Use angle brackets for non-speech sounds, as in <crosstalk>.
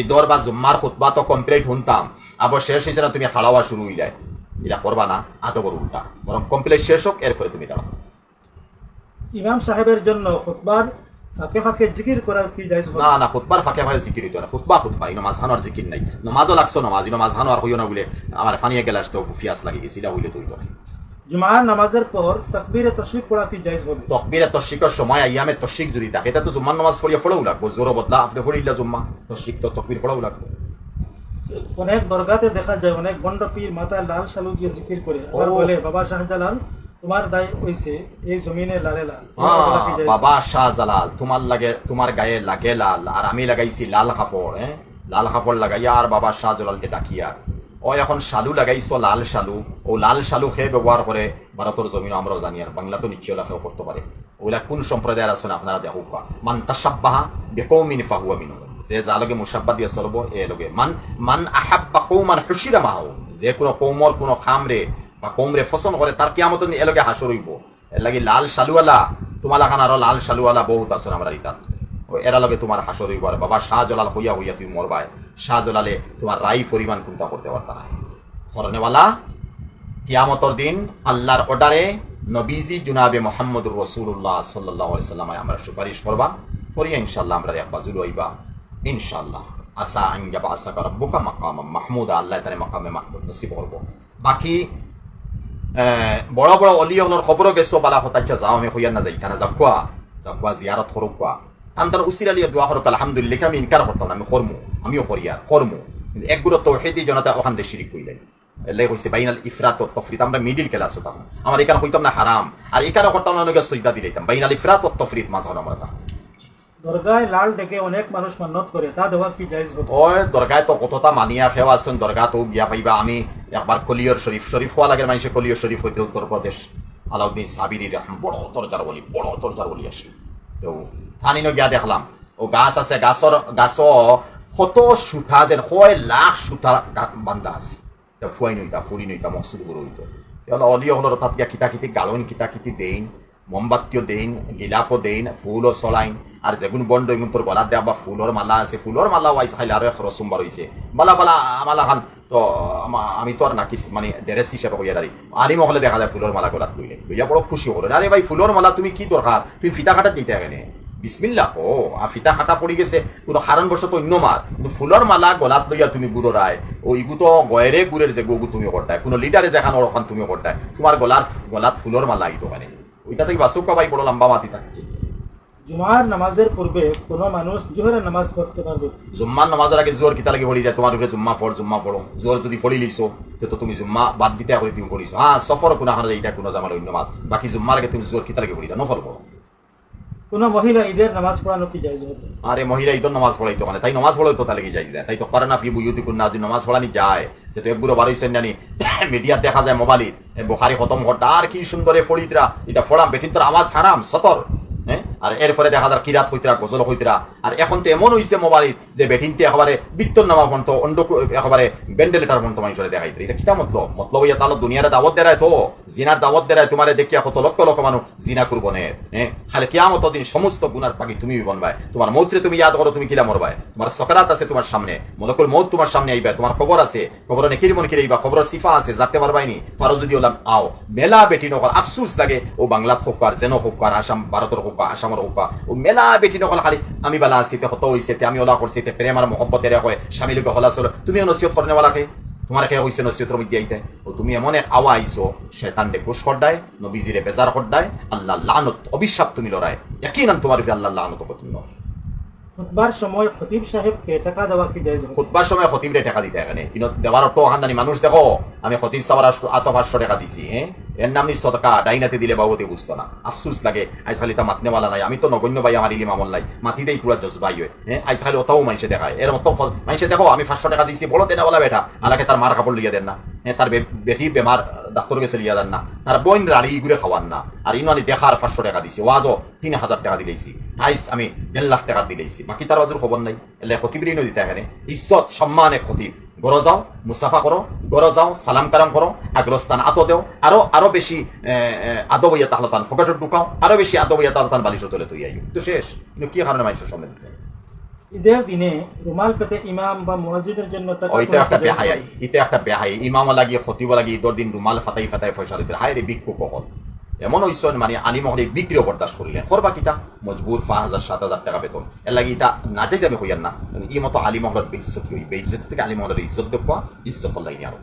ঈদর বা জুম্মার খুতবা তো কমপ্লিট শুনতাম আবার শেষ হয়েছে না তুমি খাড়াওয়া শুরু হয়ে যায় এটা করবা না আদবর উল্টা। বরং কমপ্লিট শেষ হোক এরপরে তুমি দাঁড়াও। ইমাম সাহেবের জন্য খুতবার ফাঁকে ফাঁকে জিকির করা কি না না খুতবার ফাঁকে ফাঁকে জিকির হইতো না। খুতবা খুতবা ইনো মাঝখানোর জিকির নাই। নমাজও লাগছো নমাজ ইনো মাঝখানো আর হইও না বলে আমার ফানিয়ে গেলে আসতে পিয়াস লাগি গেছে এটা হইলে তো হইতো না। জুমার নামাজের পর তাকবীরে তশরিক পড়া কি জায়েজ হবে? তকবিরে তশরিকের সময় আইয়ামে তশরিক যদি থাকে এটা তো জুম্মার নামাজ পড়িয়া পড়েও লাগবো। জোর বদলা আপনি পড়িলা জুম্মা। তশরিক তো তকবির পড়েও লাগবে। অনেক দরগাতে দেখা যায় অনেক পীর মাথায় লাল শালু দিয়ে জিকির করে। আবার বলে বাবা শাহজালাল তোমার দায় হইছে এই জমিনে লালে লাল। আহ, বাবা শাহজালাল তোমার লাগে তোমার গায়ে লাগে লাল আর আমি লাগাইছি লাল কাপড় হ্যাঁ? লাল কাপড় লাগাইয়া আর বাবা শাহজালালকে ডাকিয়া। ও এখন শালু লাগাইছো, লাল শালু। ও লাল শালু খেয়ে ব্যবহার করে ভারতের জমিন আমরাও জানি আর বাংলা তো নিশ্চয় লেখাও করতে পারে ওগুলা কোন সম্প্রদায়ের আছেন আপনারা দেখো মান তাসাব্বাহা বেকৌমিন ফাহুয়া মিনু যে যা লগে মুসাব্বা দিয়ে চলবো এ লগে মান মান আহাব্বা কৌমান হুশিরা মাহু। যে কোনো কৌমর কোনো খামরে বা কৌমরে ফসন করে তার কিয়ামত এলগে হাসর হইব এর লাগি লাল শালুয়ালা তোমালা খান আরও লাল শালুয়ালা বহুত আছে আমরা ইতাত ও এরা লগে তোমার হাসর হইব আর বাবা, শাহজলাল হইয়া হইয়া তুমি মরবায়। শাহজলালে তোমার রাই পরিমাণ কোনটা করতে পারতা না। হরনেওয়ালা, কিয়ামতর দিন আল্লাহর অর্ডারে নবীজি জুনাবে মোহাম্মদুর রসুল্লাহ সাল্লাহ সাল্লামায় আমরা সুপারিশ করবা। করিয়া ইনশাল্লাহ আমরা এক বাজুল হইবা ইনশাল্লাহ আসা আঙ্গাবা আসা করা বোকা মাকাম মাহমুদ, আল্লাহ তারে মাকামে মাহমুদ নসিব করব। বাকি বড় বড় অলিয়নের খবরও গেছো, বালা হতাচ্ছা যাও আমি হইয়া না যাই। কানা যাকুয়া যাকুয়া জিয়ারত করুকুয়া তান্তার উসির আলিয়া দোয়া করুক আলহামদুলিল্লাহ আমি ইনকার করতাম আমি কর্মু আমিও করিয়ার কর্মু। কিন্তু একগুলো তৌহিদি জনতা ওখান দিয়ে শিরিক কইলেন। এলাই কইছে বাইনাল ইফরাত ও তফরিত আমরা মিডিল ক্লাস হতাম। আমার এখানে হইতাম না হারাম আর এখানে করতাম না অনেকে দিলাইতাম। বাইনাল ইফরাত ও তফরিত মাঝ আমরা। দরগায় লাল ডেকে অনেক মানুষ মান্নত করে তা দেওয়া কি জায়েজ হবে ওই দরগায় তো কতটা মানিয়া খেওয়া আছেন দরগা তো গিয়া পাইবা আমি একবার কলিয়র শরীফ শরীফ হওয়া লাগে মানুষে কলিয়র শরীফ হইতে উত্তরপ্রদেশ আলাউদ্দিন সাবিরি রহম বড় দরজার বলি বড় দরজার বলি আসি। তো থানিনো গিয়া দেখলাম। ও গাছ আছে গাছর গাছ শত সুতা যেন হয় লাখ সুতা বান্ধা আছে। ফুয়াই নইতা ফুরি নইতা মকসুদ গৰু হইতো অলিও হলো তাত গিয়া কিতা কিতি গালন কিতা কিতি দেইন। মোমবাতিও দেইন, গিলাফও দেইন, ফুলও চলাইন। আর যেগুন বন্ড এগুন তোর গলাত দেওয়া বা ফুলর মালা আছে ফুলর মালা ওয়াইস খাইলে আরও এক রসুম্বার হয়েছে বালা বালা মালা খান, তো, আমি তো আর নাকি মানে ড্রেস হিসাবে হইয়া দাঁড়ি। আলিম হলে দেখা যায় ফুলর মালা গলাত লইলে লইয়া বড় খুশি হলো আরে ভাই ফুলর মালা তুমি কি দরকার তুমি ফিতা কাটা দিতে গেলে বিসমিল্লা ও ফিতা কাটা পড়ি গেছে। কোনো বশত অন্য মার কিন্তু ফুলর মালা গলাত লইয়া তুমি গুড়ো রায় ও ইগু তো গয়েরে গুড়ের যে গগু তুমি করতায় কোনো লিডারে যেখানে ওখান তুমি করতায় তোমার গলার গলাত ফুলর মালা আইতো মানে ওইটা থেকে বাসুকা ভাই বড় লম্বা মাতি থাকছে জুমার নামাজের পূর্বে কোনো মানুষ জোহরের নামাজ পড়তে পারবে। জুম্মার নামাজের আগে জোর কিতা লাগে পড়ি যায়? তোমার উপরে জুম্মা পড় জুম্মা পড়ো। জোর যদি পড়ি লিছো তো তুমি জুম্মা বাদ দিতে করে তুমি পড়িছো। হ্যাঁ সফর কোনো হারে এইটা কোনো জামার অন্য মাত। বাকি জুম্মার আগে তুমি জোর কিতা লাগে পড়ি নফল পড়ো। কোনো মহিলা ঈদের নামাজ পড়ানো কি জায়েজ হবে আরে মহিলা ঈদের নামাজ পড়াইতো মানে তাই নামাজ পড়াইতো তাহলে কি যাই যায়? তাই তো করে না ফি বুয়ুতি কুন্না যদি নামাজ পড়ানি যায়। যে তো একগুলো বারোইছেন জানি <coughs> মিডিয়াত দেখা যায় মোবাইল বোখারি খতম ঘটা আর কি সুন্দরে ফড়িতরা এটা ফড়াম বেঠির আওয়াজ হারাম, সতর। আর এরপরে দেখা যায় কিরাত হইতরা, গজল হইতরা। আর এখন তো এমন হইছে মোবাইল যে বেঠিনতে একেবারে বিত্তর নামা পর্যন্ত অন্য একেবারে বেন্ডেলেটার পর্যন্ত মানুষের দেখাইতে এটা কিতা মতলব? মতলব ইয়া তাহলে দুনিয়ারে দাওয়াত দেরায় তো? জিনার দাওয়াত দেরায় তোমারে দেখিয়া কত লক্ষ লক্ষ মানুষ জিনা করব নে খালি কিয়ামত দিন সমস্ত গুনার পাখি তুমি বনবাই। তোমার মৌত্রে তুমি ইয়াদ করো, তুমি কিলা মরবাই। তোমার সকারাত আছে তোমার সামনে, মলকুল মৌত তোমার সামনে আইবা। তোমার খবর আছে, খবর মন কিরে খবর সিফা আছে যাতে পারবাইনি। ফারো যদি ওলাম, আও। মেলা বেটি নকল আফসুস লাগে, ও বাংলাত হোক আর যেন হোক আর আসাম, ভারতের হোক বা আসামের হোক ও মেলা বেটি নকল খালি আমি বালা হত হইছে তে আমি ওলা করছি তে প্রেম আর হয় স্বামী লোক হলা চলো তুমি নসিহত করনেওয়ালাকে তোমার খেয়ে হইছে নসিহতের মধ্যে আইতে? ও তুমি এমন এক আওয়া আইছো হড্ডায় নবীজিরে বেজার হড্ডায় আল্লাহ লানত অভিশাপ তুমি ইয়াকিনান তোমার আল্লাহ লানত তুমি খুতবার সময় খতিব সাহেবকে টাকা দেওয়া কি জায়েজ হবে? খুতবার সময় খতিবরে টাকা দিতে এখানে কিন্তু দেওয়ার অর্থ মানুষ দেখো আমি খতিব সাবার আত পাঁচশো টাকা দিছি হ্যাঁ এর নাম নি সদকা ডাইনাতে দিলে বাবুতে বুঝতো না আফসুস লাগে আজ খালি তা মাতনেওয়ালা নাই। আমি তো নগণ্য ভাই আমার ইলিম আমল নাই। মাতি দেই তুরা জজবাই হয়। হ্যাঁ খালি অতও মানুষে দেখায়। এর মতো মানুষে দেখো, আমি পাঁচশো টাকা দিছি, বলো দেনাওয়ালা বেটা। আলাকে তার মার কাপড় লিয়া দেন না। হ্যাঁ তার বেটি, বেমার ডাক্তার গেছে লিয়া দেন না। তার বোন রাড়ি ঘুরে খাওয়ান না। আর ইনানি দেখার পাঁচশো টাকা দিছি। ওয়াজও তিন হাজার টাকা দিলেইছি আইস আমি দেড় লাখ টাকা দিলেইছি বাকি তার ওয়াজের খবর নাই। এলে খতিবরই নদীতে এখানে ইজ্জত, সম্মানে খতিব। গড় যাও মুসাফা করো গড় যাও সালাম কালাম করো আগ্রস্থান আত দেও আরও আরও বেশি আদব ইয়া তাহলে ফোকাটর ঢুকাও আরও বেশি আদব ইয়া তাহলে বালিশ তোলে তুই আই তো শেষ। কিন্তু কি কারণে মানুষের সামনে দিতে ঈদের দিনে রুমাল পেতে ইমাম বা মসজিদের জন্য ওইটা একটা হবে? এটা একটা বেহাই ইমাম লাগিয়ে খতিব লাগিয়ে ঈদর দিন রুমাল ফাতাই ফাতাই পয়সা দিতে হায় রে বিক্ষু কখন এমন হইসন মানে আনি মহলে বিক্রিও বরদাস্ত করিলেন। করবা কিতা মজবুর পাঁচ হাজার, সাত হাজার টাকা বেতন। এর লাগে ইটা না যাই যাবে হইয়ার না ই মতো আলী মহলের বেইজ্জত হই বেইজ্জত থেকে আলী মহলের ইজ্জত দেখবা, ইজ্জত লাগে আরও